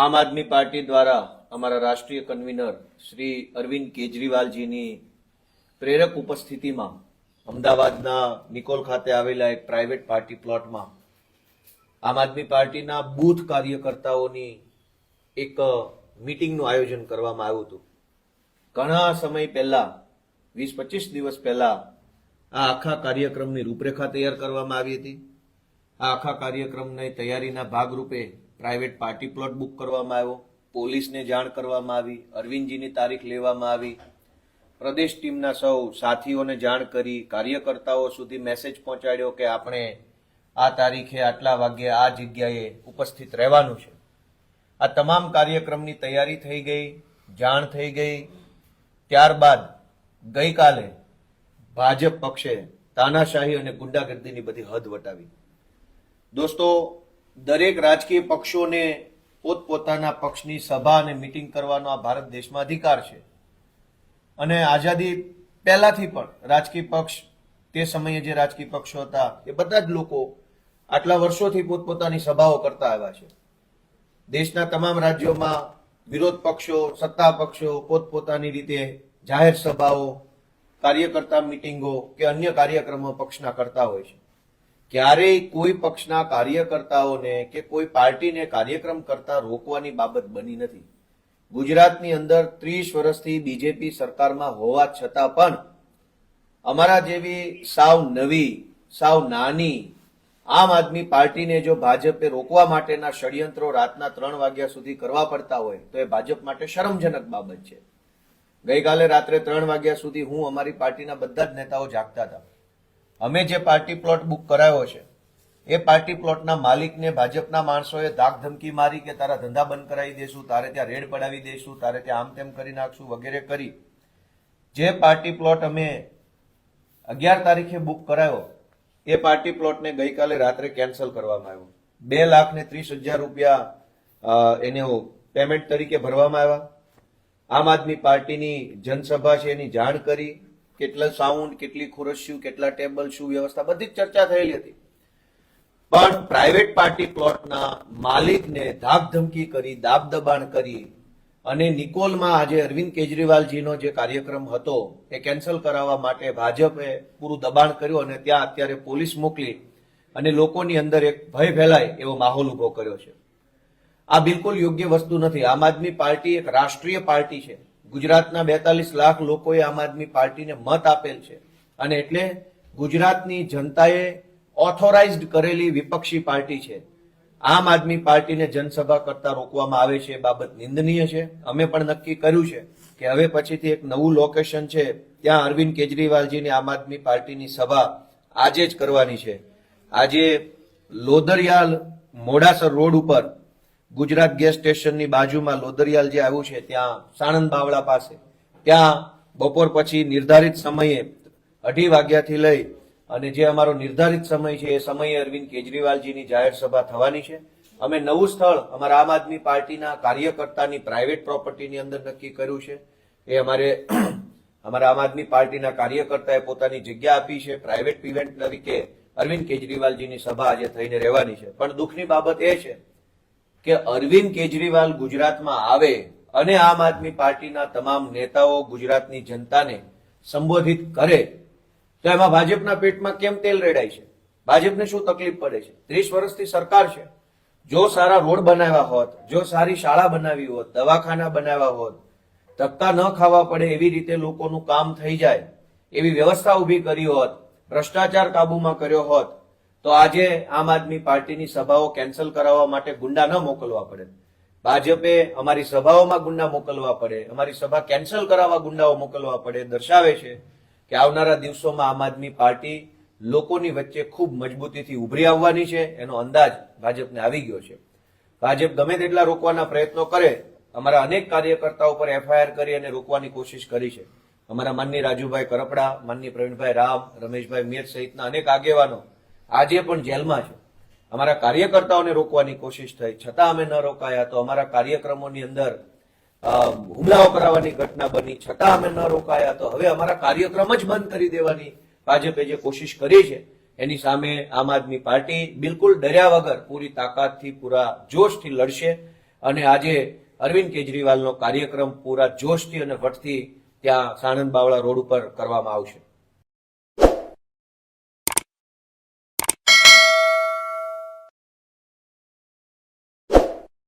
આમ આદમી પાર્ટી દ્વારા અમારા રાષ્ટ્રીય કન્વીનર શ્રી અરવિંદ કેજરીવાલજીની પ્રેરક ઉપસ્થિતિમાં અમદાવાદના નિકોલ ખાતે આવેલા એક પ્રાઇવેટ પાર્ટી પ્લોટમાં આમ આદમી પાર્ટીના બૂથ કાર્યકર્તાઓની એક મીટિંગનું આયોજન કરવામાં આવ્યું હતું. ઘણા સમય પહેલા વીસ પચીસ દિવસ પહેલા આ આખા કાર્યક્રમની રૂપરેખા તૈયાર કરવામાં આવી હતી. આ આખા કાર્યક્રમની તૈયારીના ભાગરૂપે પ્રાઇવેટ પાર્ટી પ્લોટ બુક કરવામાં આવ્યો, પોલીસને જાણ કરવામાં આવી, અરવિંદજીની તારીખ લેવામાં આવી. પ્રદેશ ટીમના સૌ સાથીઓને જાણ કરી, કાર્યકર્તાઓ સુધી મેસેજ પહોંચાડ્યો કે આપણે આ તારીખે આટલા વાગ્યે આ જગ્યાએ ઉપસ્થિત રહેવાનું છે. આ તમામ કાર્યક્રમની તૈયારી થઈ ગઈ, જાણ થઈ ગઈ. ત્યારબાદ ગઈકાલે ભાજપ પક્ષે તાનાશાહી અને ગુંડાગર્દીની બધી હદ વટાવી. દોસ્તો દરેક રાજકીય પક્ષોને પોતપોતાના પક્ષની સભા અને મિટિંગ કરવાનો આ ભારત દેશમાં અધિકાર છે. અને આઝાદી પહેલાથી પણ રાજકીય પક્ષ, તે સમયે જે રાજકીય પક્ષો હતા, એ બધા જ લોકો આટલા વર્ષોથી પોતપોતાની સભાઓ કરતા આવ્યા છે. દેશના તમામ રાજ્યોમાં વિરોધ પક્ષો, સત્તા પક્ષો પોતપોતાની રીતે જાહેર સભાઓ, કાર્યકર્તા મિટિંગો કે અન્ય કાર્યક્રમો પક્ષના કરતા હોય છે. ક્યારેય કોઈ પક્ષના કાર્યકર્તાઓને કે કોઈ પાર્ટીને કાર્યક્રમ કરતા રોકવાની બાબત બની નથી. ગુજરાતની અંદર ત્રીસ વર્ષથી બીજેપી સરકારમાં હોવા છતાં પણ અમારા જેવી સાવ નવી, સાવ નાની આમ આદમી પાર્ટીને જો ભાજપે રોકવા માટેના ષડયંત્રો રાતના ત્રણ વાગ્યા સુધી કરવા પડતા હોય, તો એ ભાજપ માટે શરમજનક બાબત છે. ગઈકાલે રાત્રે ત્રણ વાગ્યા સુધી હું અમારી પાર્ટીના બધા જ નેતાઓ જાગતા હતા. અમે જે પાર્ટી પ્લોટ બુક કરાયો છે, એ પાર્ટી પ્લોટના માલિકને ભાજપના માણસોએ ધાક ધમકી મારી કે તારા ધંધા બંધ કરાવી દેશું, તારે ત્યાં રેડ પડાવી દઈશું તારે ત્યાં આમ તેમ કરી નાખશું વગેરે કરી. જે પાર્ટી પ્લોટ અમે અગિયાર તારીખે બુક કરાયો, એ પાર્ટી પ્લોટને ગઈકાલે રાત્રે કેન્સલ કરવામાં આવ્યો. બે લાખ ને ત્રીસ હજાર રૂપિયા એને પેમેન્ટ તરીકે ભરવામાં આવ્યા. આમ આદમી પાર્ટીની જનસભા છે એની જાણ કરી. કેટલા સાઉન્ડ કેટલી ખુરશ્યું કેટલા ટેબલ શું વ્યવસ્થા, બધી ચર્ચા થયેલી હતી. પણ પ્રાઇવેટ પાર્ટી પ્લોટના માલિકને ધાક ધમકી કરી દાબ દબાણ કરી અને નિકોલમાં આજે અરવિંદ કેજરીવાલજીનો જે કાર્યક્રમ હતો, એ કેન્સલ કરાવવા માટે ભાજપે પૂરું દબાણ કર્યું અને ત્યાં અત્યારે પોલીસ મોકલી અને લોકોની અંદર એક ભય ફેલાય એવો માહોલ ઊભો કર્યો છે. આ બિલકુલ યોગ્ય વસ્તુ નથી. આમ આદમી પાર્ટી એક રાષ્ટ્રીય પાર્ટી છે. ગુજરાતના બેતાલીસ લાખ લોકોએ આમ આદમી પાર્ટીને મત આપેલ છે. અને એટલે ગુજરાતની જનતાએ ઓથોરાઇઝડ કરેલી વિપક્ષી પાર્ટી છે. આમ આદમી પાર્ટીને જનસભા કરતા રોકવામાં આવે છે એ બાબત નિંદનીય છે. અમે પણ નક્કી કર્યું છે કે હવે પછીથી એક નવું લોકેશન છે. ત્યાં અરવિંદ કેજરીવાલજીની આમ આદમી પાર્ટીની સભા આજે જ કરવાની છે. આજે લોધરિયાલ મોડાસર રોડ ઉપર ગુજરાત ગેસ સ્ટેશનની બાજુમાં લોદરિયાલ જે આવ્યું છે, ત્યાં સાણંદ બાવળા પાસે. ત્યાં બપોર પછી નિર્ધારિત સમયે અઢી વાગ્યાથી લઈ અને જે અમારો નિર્ધારિત સમય છે, એ સમયે અરવિંદ કેજરીવાલજીની જાહેર સભા થવાની છે. અમે નવું સ્થળ અમારા આમ આદમી પાર્ટીના કાર્યકર્તાની પ્રાઇવેટ પ્રોપર્ટીની અંદર નક્કી કર્યું છે. એ અમારે અમારા આમ આદમી પાર્ટીના કાર્યકર્તાએ પોતાની જગ્યા આપી છે. પ્રાઇવેટ ઇવેન્ટ તરીકે અરવિંદ કેજરીવાલજીની સભા આજે થઈને રહેવાની છે. પણ દુઃખની બાબત એ છે કે અરવિંદ કેજરીવાલ ગુજરાતમાં આવે અને આમ આદમી પાર્ટીના તમામ નેતાઓ ગુજરાતની જનતાને સંબોધિત કરે, તો એમાં ભાજપના પેટમાં કેમ તેલ રેડાય છે? ભાજપને શું તકલીફ પડે છે? ત્રીસ વર્ષથી સરકાર છે. જો સારા રોડ બનાવ્યા હોત, જો સારી શાળા બનાવી હોત, દવાખાના બનાવ્યા હોત, ધક્કા ન ખાવા પડે એવી રીતે લોકોનું કામ થઈ જાય, એવી વ્યવસ્થા ઊભી કરી હોત, ભ્રષ્ટાચાર કાબુમાં કર્યો હોત તો આજે આમ આદમી પાર્ટીની સભાઓ કેન્સલ કરાવવા માટે ગુંડા ન મોકલવા પડે. ભાજપે અમારી સભાઓમાં ગુંડા મોકલવા પડે. અમારી સભા કેન્સલ કરાવવા ગુંડાઓ મોકલવા પડે. દર્શાવે છે કે આવનારા દિવસોમાં આમ આદમી પાર્ટી લોકોની વચ્ચે ખૂબ મજબૂતીથી ઉભરી આવવાની છે. એનો અંદાજ ભાજપને આવી ગયો છે. ભાજપ ગમે તેટલા રોકવાના પ્રયત્નો કરે, અમારા અનેક કાર્યકર્તાઓ પર એફઆઈઆર કરી અને રોકવાની કોશિશ કરી છે. અમારા માનની રાજુભાઈ કરપડા માનની પ્રવીણભાઈ રામ રમેશભાઈ મેર સહિતના અનેક આગેવાનો આજે પણ જેલમાં છે. અમારા કાર્યકર્તાઓને રોકવાની કોશિશ થઈ. છતાં અમે ન રોકાયા તો અમારા કાર્યક્રમોની અંદર હુમલાઓ કરાવવાની ઘટના બની. છતાં અમે ન રોકાયા તો હવે અમારા કાર્યક્રમ જ બંધ કરી દેવાની ભાજપે જે કોશિશ કરી છે, એની સામે આમ આદમી પાર્ટી બિલકુલ ડર્યા વગર પૂરી તાકાતથી, પૂરા જોશથી લડશે અને આજે અરવિંદ કેજરીવાલનો કાર્યક્રમ પૂરા જોશથી અને વટથી ત્યાં સાણંદ બાવળા રોડ ઉપર કરવામાં આવશે.